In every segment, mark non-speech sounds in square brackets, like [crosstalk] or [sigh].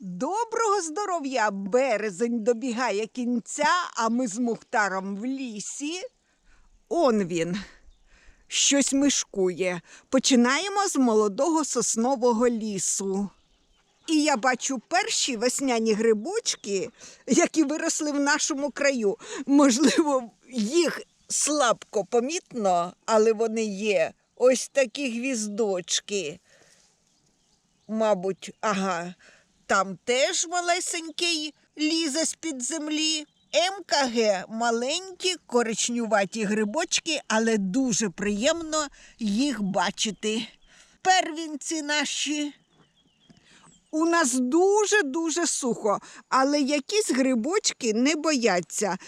Доброго здоров'я! Березень добігає кінця, а ми з Мухтаром в лісі. Он він. Щось мишкує. Починаємо з молодого соснового лісу. І я бачу перші весняні грибочки, які виросли в нашому краю. Можливо, їх слабко помітно, але вони є. Ось такі гвіздочки. Мабуть, ага, там теж малесенький лізе з-під землі. МКГ маленькі коричнюваті грибочки, але дуже приємно їх бачити. Первінці наші. У нас дуже-дуже сухо, але якісь грибочки не бояться.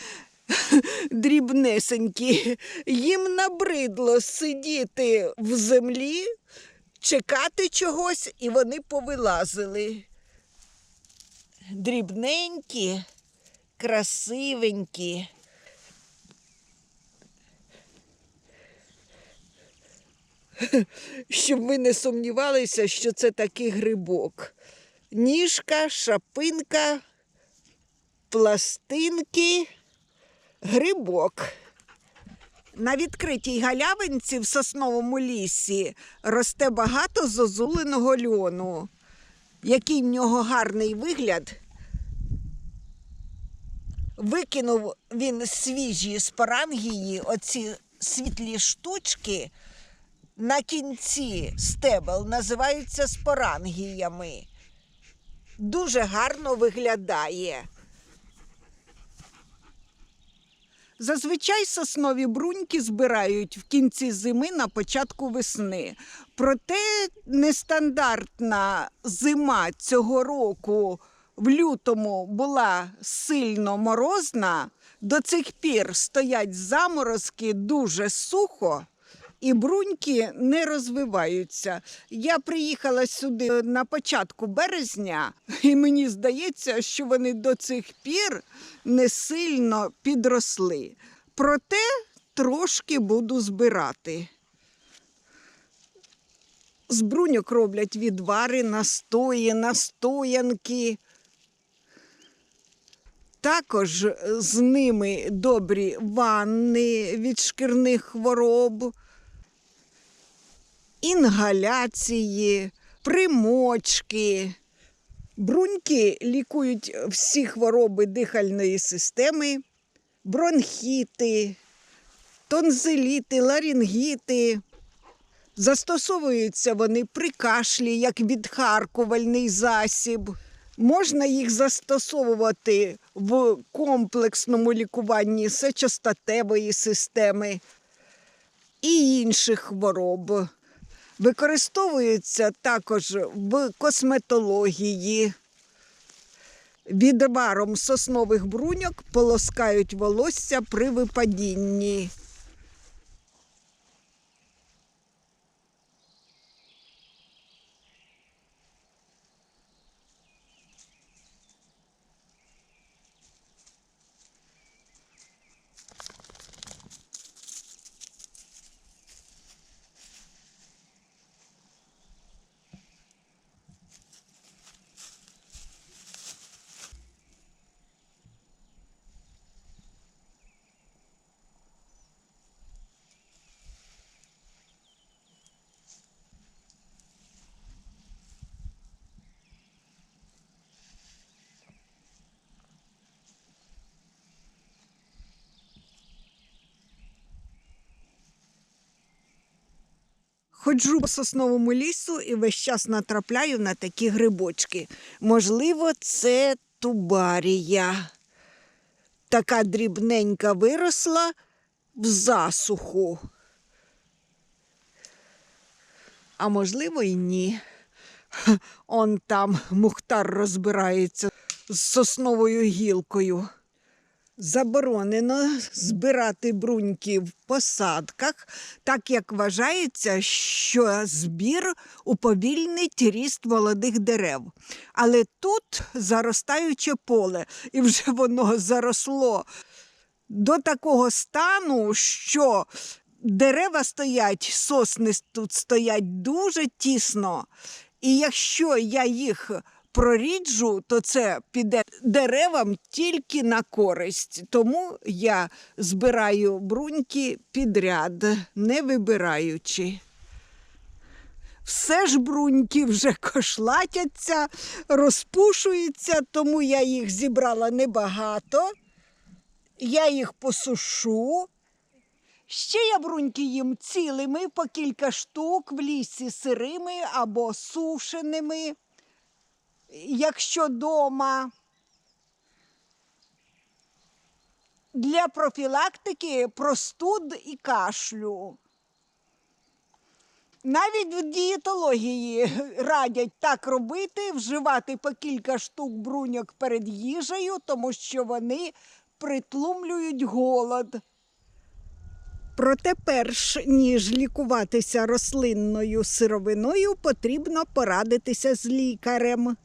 [laughs] Дрібнесенькі. Їм набридло сидіти в землі, чекати чогось, і вони повилазили. Дрібненькі, красивенькі. Щоб ви не сумнівалися, що це такий грибок. Ніжка, шапинка, пластинки, грибок. На відкритій галявинці в сосновому лісі росте багато зозуленого льону. Який в нього гарний вигляд. Викинув він свіжі спорангії, оці світлі штучки на кінці стебел називаються спорангіями. Дуже гарно виглядає. Зазвичай соснові бруньки збирають в кінці зими на початку весни. Проте нестандартна зима цього року в лютому була сильно морозна. До цих пір стоять заморозки дуже сухо. І бруньки не розвиваються. Я приїхала сюди на початку березня, [laughs] і мені здається, що вони до цих пір не сильно підросли. Проте трошки буду збирати. З бруньок роблять відвари, настої, настоянки. Також з ними добрі ванни від шкірних хвороб інгаляції, примочки. Бруньки лікують всі хвороби дихальної системи, бронхіти, тонзиліти, ларінгіти. Застосовуються вони при кашлі як відхаркувальний засіб. Можна їх застосовувати в комплексному лікуванні сечостатевої системи і інших хвороб. Використовується також в косметології. Відваром соснових бруньок полоскають волосся при випадінні. Ходжу по сосновому лісу і весь час натрапляю на такі грибочки. Можливо, це тубарія. Така дрібненька виросла в засуху. А можливо, і ні. Он там Мухтар розбирається з сосновою гілкою. Заборонено збирати бруньки в посадках, так як вважається, що збір уповільнить ріст молодих дерев. Але тут заростаюче поле, і вже воно заросло до такого стану, що дерева стоять, сосни тут стоять дуже тісно. І якщо я їх проріджу, то це піде деревам тільки на користь. Тому я збираю бруньки підряд, не вибираючи. Все ж бруньки вже кошлатяться, розпушуються, тому я їх зібрала небагато. Я їх посушу. Ще я бруньки їм цілими по кілька штук в лісі сирими або сушеними, якщо дома. Для профілактики простуд і кашлю. Навіть в дієтології радять так робити, вживати по кілька штук бруньок перед їжею, тому що вони притлумлюють голод. Проте, перш ніж лікуватися рослинною сировиною, потрібно порадитися з лікарем.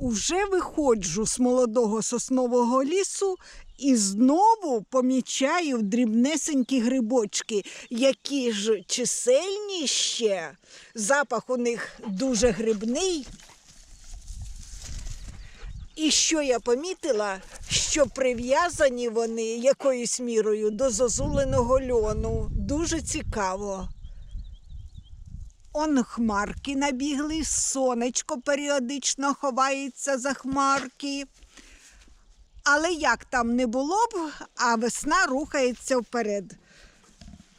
Уже виходжу з молодого соснового лісу і знову помічаю дрібнесенькі грибочки, які ж чисельні ще. Запах у них дуже грибний. І що я помітила, що прив'язані вони якоюсь мірою до зозуленого льону. Дуже цікаво. Он хмарки набігли, сонечко періодично ховається за хмарки. Але як там не було б, а весна рухається вперед.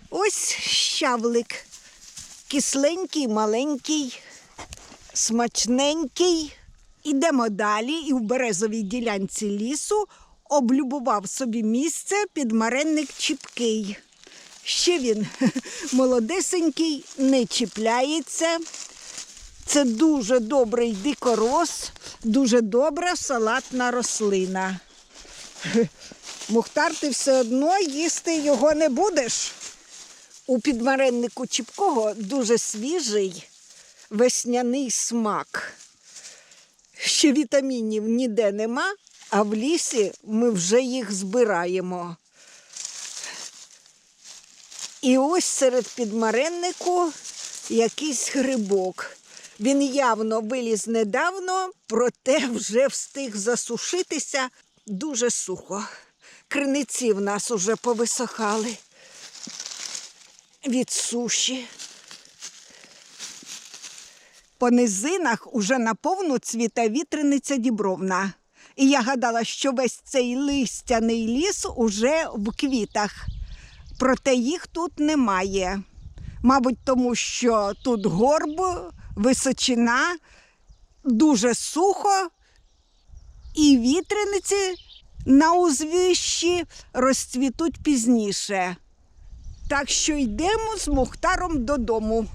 Ось щавлик. Кисленький, маленький, смачненький. Ідемо далі і в березовій ділянці лісу облюбував собі місце підмаренник чіпкий. Ще він [laughs] молодесенький, не чіпляється. Це дуже добрий дикорос, дуже добра салатна рослина. [laughs] Мухтар, ти все одно їсти його не будеш. У підмареннику чіпкого дуже свіжий весняний смак. Ще вітамінів ніде нема, а в лісі ми вже їх збираємо. І ось серед підмареннику якийсь грибок. Він явно виліз недавно, проте вже встиг засушитися дуже сухо. Криниці в нас уже повисохали від суші. По низинах уже наповну цвіте вітриниця дібровна. І я гадала, що весь цей листяний ліс уже в квітах. Проте їх тут немає. Мабуть, тому що тут горб, височина, дуже сухо, і вітриниці на узвищі розцвітуть пізніше. Так що йдемо з Мухтаром додому.